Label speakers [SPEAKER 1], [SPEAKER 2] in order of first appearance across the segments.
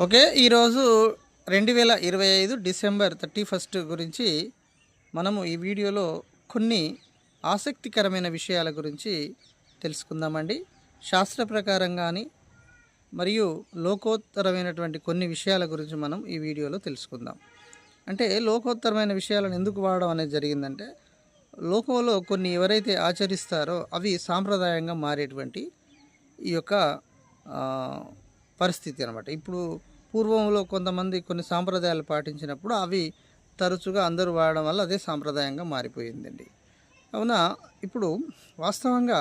[SPEAKER 1] Okay ఈరోజు రెండు వేల ఇరవై ఐదు డిసెంబర్ థర్టీ ఫస్ట్ గురించి మనము ఈ వీడియోలో కొన్ని ఆసక్తికరమైన విషయాల గురించి తెలుసుకుందామండి. శాస్త్ర ప్రకారం కానీ మరియు లోకోత్తరమైనటువంటి కొన్ని విషయాల గురించి మనం ఈ వీడియోలో తెలుసుకుందాం. అంటే లోకోత్తరమైన విషయాలను ఎందుకు వాడడం అనేది జరిగిందంటే లోకంలో కొన్ని ఎవరైతే ఆచరిస్తారో అవి సాంప్రదాయంగా మారేటువంటి ఈ యొక్క పరిస్థితి అనమాట ఇప్పుడు పూర్వంలో కొంతమంది కొన్ని సాంప్రదాయాలు పాటించినప్పుడు అవి తరచుగా అందరూ వాడడం వల్ల అదే సాంప్రదాయంగా మారిపోయిందండి. అవునా? ఇప్పుడు వాస్తవంగా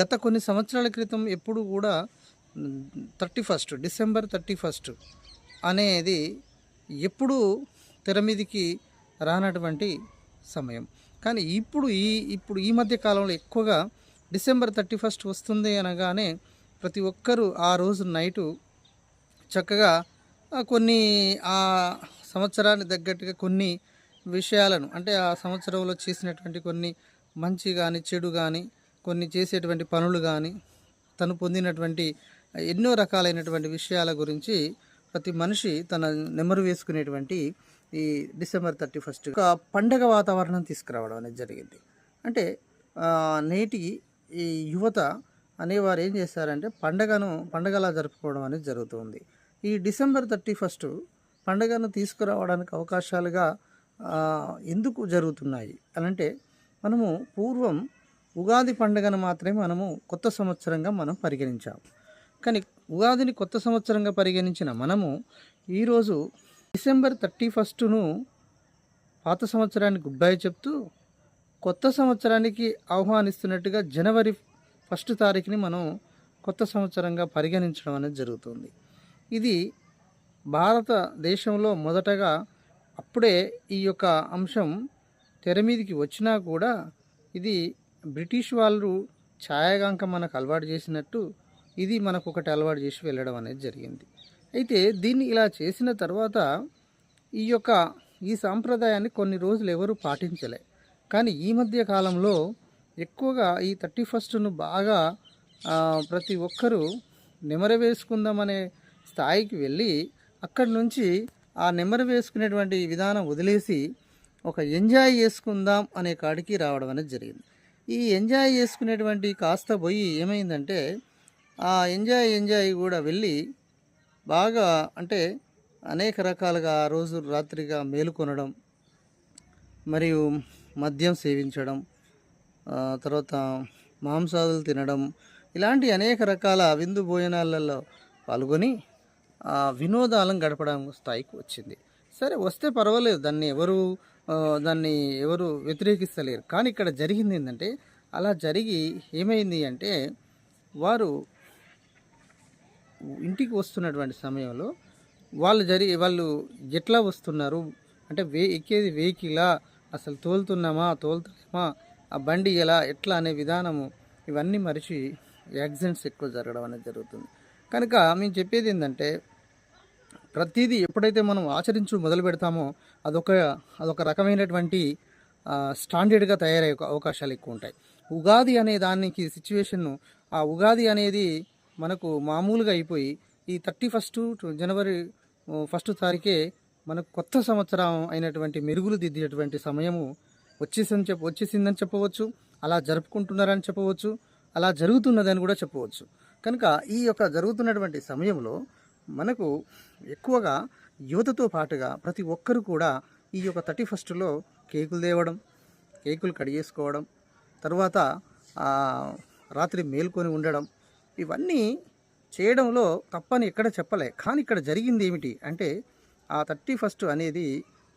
[SPEAKER 1] గత కొన్ని సంవత్సరాల క్రితం ఎప్పుడు కూడా thirty first December thirty first అనేది ఎప్పుడూ తెర మీదికి రానటువంటి సమయం. కానీ ఇప్పుడు ఈ ఇప్పుడు ఈ మధ్య కాలంలో ఎక్కువగా డిసెంబర్ థర్టీ ఫస్ట్ వస్తుంది అనగానే ప్రతి ఒక్కరూ ఆ రోజు నైటు చక్కగా కొన్ని ఆ సంవత్సరానికి తగ్గట్టుగా కొన్ని విషయాలను అంటే ఆ సంవత్సరంలో చేసినటువంటి కొన్ని మంచి కానీ చెడు కానీ కొన్ని చేసేటువంటి పనులు కానీ తను పొందినటువంటి ఎన్నో రకాలైనటువంటి విషయాల గురించి ప్రతి మనిషి తన నెమరు వేసుకునేటువంటి ఈ డిసెంబర్ థర్టీ ఫస్ట్ ఒక పండగ వాతావరణం తీసుకురావడం అనేది జరిగింది. అంటే నేటి ఈ యువత అనేవారు ఏం చేస్తారంటే పండగను పండగలా జరుపుకోవడం అనేది జరుగుతుంది. ఈ డిసెంబర్ థర్టీ ఫస్ట్ పండగను తీసుకురావడానికి అవకాశాలుగా ఎందుకు జరుగుతున్నాయి అని అంటే మనము పూర్వం ఉగాది పండుగను మాత్రమే మనము కొత్త సంవత్సరంగా మనం పరిగణించాము కానీ ఉగాదిని కొత్త సంవత్సరంగా పరిగణించిన మనము ఈరోజు డిసెంబర్ థర్టీ ఫస్ట్ను పాత సంవత్సరానికి గుడ్ బై చెప్తూ కొత్త సంవత్సరానికి ఆహ్వానిస్తున్నట్టుగా జనవరి ఫస్ట్ తారీఖుని మనం కొత్త సంవత్సరంగా పరిగణించడం అనేది జరుగుతుంది. ఇది భారతదేశంలో మొదటగా అప్పుడే ఈ యొక్క అంశం తెర మీదికి వచ్చినా కూడా ఇది బ్రిటిష్ వాళ్ళు ఛాయాగాంక మనకు అలవాటు చేసినట్టు ఇది మనకు ఒకటి అలవాటు చేసి వెళ్ళడం అనేది జరిగింది. అయితే దీన్ని ఇలా చేసిన తర్వాత ఈ యొక్క ఈ సాంప్రదాయాన్ని కొన్ని రోజులు ఎవరు పాటించలే. కానీ ఈ మధ్య కాలంలో ఎక్కువగా ఈ థర్టీ ఫస్ట్ను బాగా ప్రతి ఒక్కరూ నెమర వేసుకుందామనే స్థాయికి వెళ్ళి అక్కడి నుంచి ఆ నెమర వేసుకునేటువంటి విధానం వదిలేసి ఒక ఎంజాయ్ చేసుకుందాం అనే కాడికి రావడం అనేది జరిగింది. ఈ ఎంజాయ్ చేసుకునేటువంటి కాస్త పోయి ఏమైందంటే ఆ ఎంజాయ్ ఎంజాయ్ కూడా వెళ్ళి బాగా అంటే అనేక రకాలుగా రోజు రాత్రిగా మేలుకొనడం మరియు మద్యం సేవించడం తర్వాత మాంసాదులు తినడం ఇలాంటి అనేక రకాల విందు భోజనాలలో పాల్గొని వినోదాలను గడపడం స్థాయికి వచ్చింది. సరే వస్తే పర్వాలేదు దాన్ని ఎవరు దాన్ని ఎవరు వ్యతిరేకిస్తలేరు. కానీ ఇక్కడ జరిగింది ఏంటంటే అలా జరిగి ఏమైంది అంటే వారు ఇంటికి వస్తున్నటువంటి సమయంలో వాళ్ళు జరి వాళ్ళు ఎట్లా వస్తున్నారు? అంటే వే ఎక్కేది వెహికలా? అసలు తోలుతున్నామా? తోలుతున్నామా ఆ బండి ఎలా ఎట్లా అనే విధానము ఇవన్నీ మరిచి యాక్సిడెంట్స్ ఎక్కువ జరగడం అనేది జరుగుతుంది. కనుక మేము చెప్పేది ఏంటంటే ప్రతిదీ ఎప్పుడైతే మనం ఆచరించు మొదలు పెడతామో అదొక అదొక రకమైనటువంటి స్టాండర్డ్గా తయారయ్యే అవకాశాలు ఎక్కువ ఉంటాయి. ఉగాది అనే దానికి సిచ్యువేషన్ను ఆ ఉగాది అనేది మనకు మామూలుగా అయిపోయి ఈ థర్టీ ఫస్ట్ జనవరి ఫస్ట్ తారీఖే మనకు కొత్త సంవత్సరం అయినటువంటి మెరుగులు దిద్దేటువంటి సమయము వచ్చేసిందని చెప్ప వచ్చేసిందని చెప్పవచ్చు అలా జరుపుకుంటున్నారని చెప్పవచ్చు అలా జరుగుతున్నదని కూడా చెప్పవచ్చు. కనుక ఈ యొక్క జరుగుతున్నటువంటి సమయంలో మనకు ఎక్కువగా యువతతో పాటుగా ప్రతి ఒక్కరు కూడా ఈ యొక్క థర్టీ ఫస్ట్లో కేకులు తేవడం కేకులు కడిగేసుకోవడం తర్వాత రాత్రి మేల్కొని ఉండడం ఇవన్నీ చేయడంలో తప్పని ఎక్కడ చెప్పలే. కానీ ఇక్కడ జరిగింది ఏమిటి అంటే ఆ థర్టీ ఫస్ట్ అనేది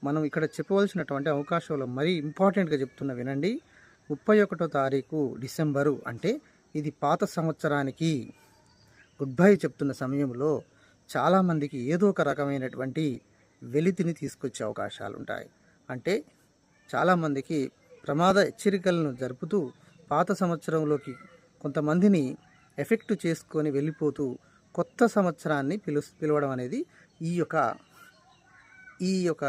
[SPEAKER 1] మనం ఇక్కడ చెప్పవలసినటువంటి అవకాశంలో మరీ ఇంపార్టెంట్గా చెప్తున్నా వినండి. ముప్పై ఒకటో తారీఖు డిసెంబరు అంటే ఇది పాత సంవత్సరానికి. గుడ్ బై చెప్తున్న సమయంలో చాలామందికి ఏదో ఒక రకమైనటువంటి వెలితిని తీసుకొచ్చే అవకాశాలు ఉంటాయి. అంటే చాలామందికి ప్రమాద హెచ్చరికలను జరుపుతూ పాత సంవత్సరంలోకి కొంతమందిని ఎఫెక్ట్ చేసుకొని వెళ్ళిపోతూ కొత్త సంవత్సరాన్ని పిలు పిలవడం అనేది ఈ యొక్క ఈ యొక్క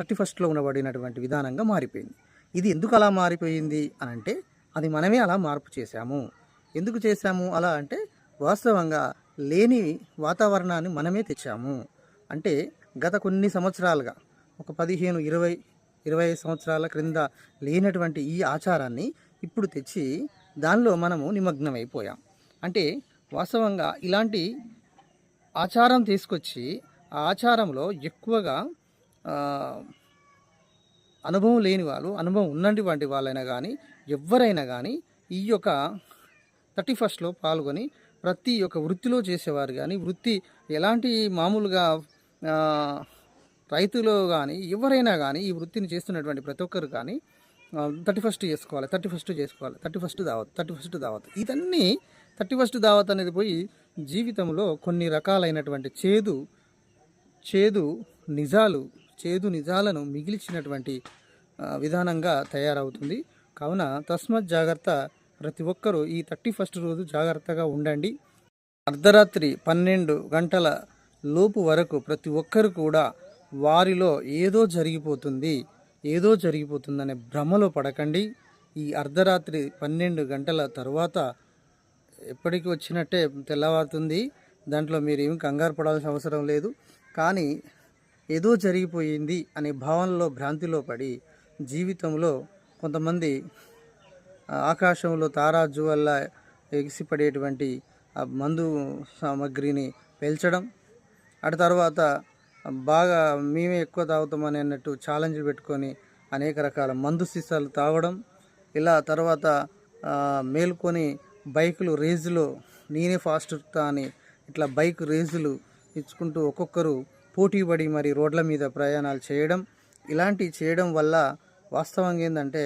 [SPEAKER 1] థర్టీ ఫస్ట్లో ఉండబడినటువంటి విధానంగా మారిపోయింది. ఇది ఎందుకు అలా మారిపోయింది అని అంటే అది మనమే అలా మార్పు చేశాము. ఎందుకు చేశాము? అలా అంటే వాస్తవంగా లేని వాతావరణాన్ని మనమే తెచ్చాము. అంటే గత కొన్ని సంవత్సరాలుగా ఒక పదిహేను ఇరవై ఇరవై సంవత్సరాల క్రింద లేనటువంటి ఈ ఆచారాన్ని ఇప్పుడు తెచ్చి దానిలో మనము నిమగ్నమైపోయాం. అంటే వాస్తవంగా ఇలాంటి ఆచారం తీసుకొచ్చి ఆ ఆచారంలో ఎక్కువగా అనుభవం లేని వాళ్ళు అనుభవం ఉన్నటువంటి వాళ్ళైనా కానీ ఎవరైనా కానీ ఈ యొక్క థర్టీ ఫస్ట్లో పాల్గొని ప్రతి ఒక్క వృత్తిలో చేసేవారు కానీ వృత్తి ఎలాంటి మామూలుగా రైతులు కానీ ఎవరైనా కానీ ఈ వృత్తిని చేస్తున్నటువంటి ప్రతి ఒక్కరు కానీ థర్టీ ఫస్ట్ చేసుకోవాలి థర్టీ ఫస్ట్ చేసుకోవాలి థర్టీ ఫస్ట్ దావత్ థర్టీ ఫస్ట్ దావత్. ఇదన్నీ థర్టీ ఫస్ట్ దావత్ అనేది పోయి జీవితంలో కొన్ని రకాలైనటువంటి చేదు చేదు నిజాలు చేదు నిజాలను మిగిల్చినటువంటి విధానంగా తయారవుతుంది. కావున తస్మత్ జాగ్రత్త ప్రతి ఒక్కరూ ఈ థర్టీ ఫస్ట్ రోజు జాగ్రత్తగా ఉండండి. అర్ధరాత్రి పన్నెండు గంటల లోపు వరకు ప్రతి ఒక్కరు కూడా వారిలో ఏదో జరిగిపోతుంది ఏదో జరిగిపోతుందనే భ్రమలో పడకండి. ఈ అర్ధరాత్రి పన్నెండు గంటల తర్వాత ఎప్పటికి వచ్చినట్టే తెల్లవారుతుంది. దాంట్లో మీరు ఏమి కంగారు పడాల్సిన అవసరం లేదు. కానీ ఏదో జరిగిపోయింది అనే భావనలో భ్రాంతిలో పడి జీవితంలో కొంతమంది ఆకాశంలో తారాజు వల్ల ఎగిసిపడేటువంటి ఆ మందు సామగ్రిని పేల్చడం అటు తర్వాత బాగా మేమే ఎక్కువ తాగుతామని అన్నట్టు ఛాలెంజ్ పెట్టుకొని అనేక రకాల మందు సీసాలు తాగడం ఇలా తర్వాత మేల్కొని బైకులు రేజులో నేనే ఫాస్ట్ అని ఇట్లా బైక్ రేజులు ఇచ్చుకుంటూ ఒక్కొక్కరు పోటీపడి మరి రోడ్ల మీద ప్రయాణాలు చేయడం ఇలాంటివి చేయడం వల్ల వాస్తవంగా ఏంటంటే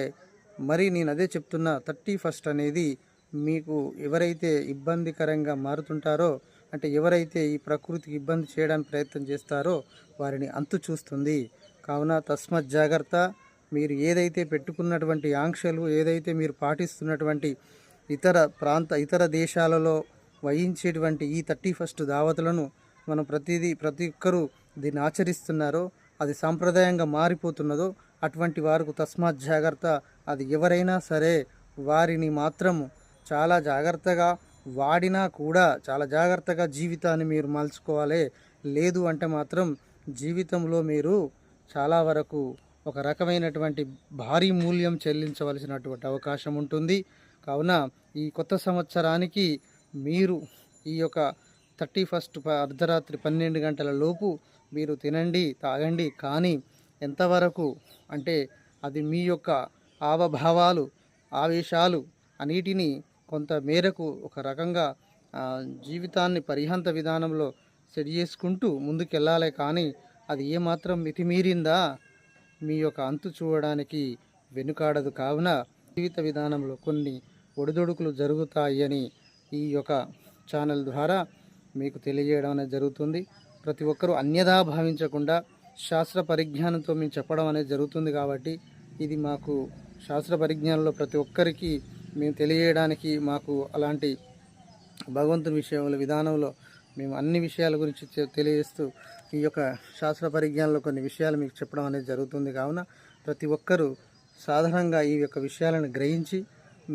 [SPEAKER 1] మరి నేను అదే చెప్తున్నా థర్టీ ఫస్ట్ అనేది మీకు ఎవరైతే ఇబ్బందికరంగా మారుతుంటారో అంటే ఎవరైతే ఈ ప్రకృతికి ఇబ్బంది చేయడానికి ప్రయత్నం చేస్తారో వారిని అంతు చూస్తుంది. కావున తస్మత్ జాగ్రత్త. మీరు ఏదైతే పెట్టుకున్నటువంటి ఆంక్షలు ఏదైతే మీరు పాటిస్తున్నటువంటి ఇతర ప్రాంత ఇతర దేశాలలో వహించేటువంటి ఈ థర్టీ ఫస్ట్ దావతులను మనం ప్రతిదీ ప్రతి ఒక్కరూ దీన్ని ఆచరిస్తున్నారో అది సాంప్రదాయంగా మారిపోతున్నదో అటువంటి వారికి తస్మాత్ జాగ్రత్త. అది ఎవరైనా సరే వారిని మాత్రం చాలా జాగ్రత్తగా వాడినా కూడా చాలా జాగ్రత్తగా జీవితాన్ని మీరు మలుచుకోవాలి. లేదు అంటే మాత్రం జీవితంలో మీరు చాలా వరకు ఒక రకమైనటువంటి భారీ మూల్యం చెల్లించవలసినటువంటి అవకాశం ఉంటుంది. కావున ఈ కొత్త సంవత్సరానికి మీరు ఈ యొక్క థర్టీ ఫస్ట్ అర్ధరాత్రి పన్నెండు గంటల లోపు మీరు తినండి తాగండి. కానీ ఎంతవరకు అంటే అది మీ యొక్క ఆవభావాలు ఆవేశాలు అన్నిటినీ కొంత మేరకు ఒక రకంగా జీవితాన్ని పరిహంత విధానంలో సెట్ చేసుకుంటూ ముందుకెళ్ళాలి కానీ అది ఏమాత్రం మితిమీరిందా? మీ యొక్క అంతు చూడడానికి వెనుకాడదు. కావున జీవిత విధానంలో కొన్ని ఒడిదొడుకులు జరుగుతాయి అని ఈ యొక్క ఛానల్ ద్వారా మీకు తెలియజేయడం అనేది జరుగుతుంది. ప్రతి ఒక్కరూ అన్యదా భావించకుండా శాస్త్ర పరిజ్ఞానంతో మేము చెప్పడం అనేది జరుగుతుంది కాబట్టి ఇది మాకు శాస్త్ర పరిజ్ఞానంలో ప్రతి ఒక్కరికి మేము తెలియజేయడానికి మాకు అలాంటి భగవంతుని విషయంలో విధానంలో మేము అన్ని విషయాల గురించి తె- తెలియజేస్తూ ఈ యొక్క శాస్త్ర పరిజ్ఞానంలో కొన్ని విషయాలు మీకు చెప్పడం అనేది జరుగుతుంది. కావున ప్రతి ఒక్కరూ సాధారణంగా ఈ యొక్క విషయాలను గ్రహించి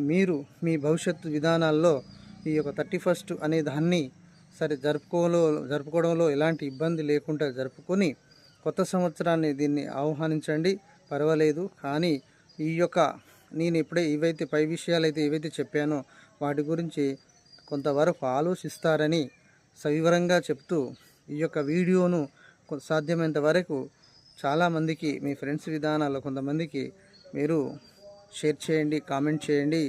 [SPEAKER 1] మీరు మీ భవిష్యత్తు విధానాల్లో ఈ యొక్క థర్టీ ఫస్ట్ అనే దాన్ని సరే జరుపుకోలో జరుపుకోవడంలో ఎలాంటి ఇబ్బంది లేకుండా జరుపుకొని కొత్త సంవత్సరాన్ని దీన్ని ఆహ్వానించండి. పర్వాలేదు కానీ ఈ యొక్క నేను ఇప్పుడే ఏవైతే పై విషయాలు అయితే ఏవైతే చెప్పానో వాటి గురించి కొంతవరకు ఆలోచిస్తారని సవివరంగా చెప్తూ ఈ యొక్క వీడియోను కొ- సాధ్యమైనంత వరకు చాలామందికి మీ ఫ్రెండ్స్ విధానాల్లో కొంతమందికి మీరు షేర్ చేయండి కామెంట్ చేయండి.